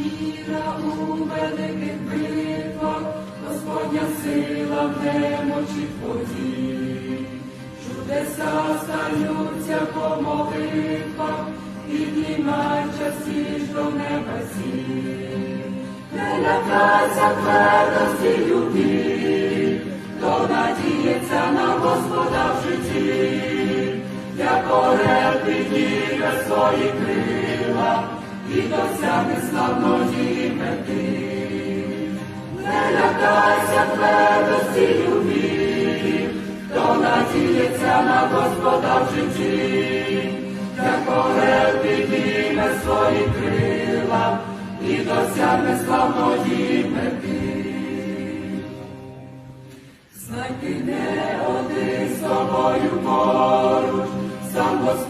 віра у великих битвах, Господня сила в немочі подій. Чудеса стаються по молитвах, піднімай частіш до небесі. Не лякайся твердості любі, хто надіється на Господа в житті, як орел підніме свої крила і досягне славної мети. Не лякайся твердості любі, хто надіється на Господа в житті, як орел підніме свої крила і досягне славної мети. Знай ти не один з тобою поруч, сам Господь.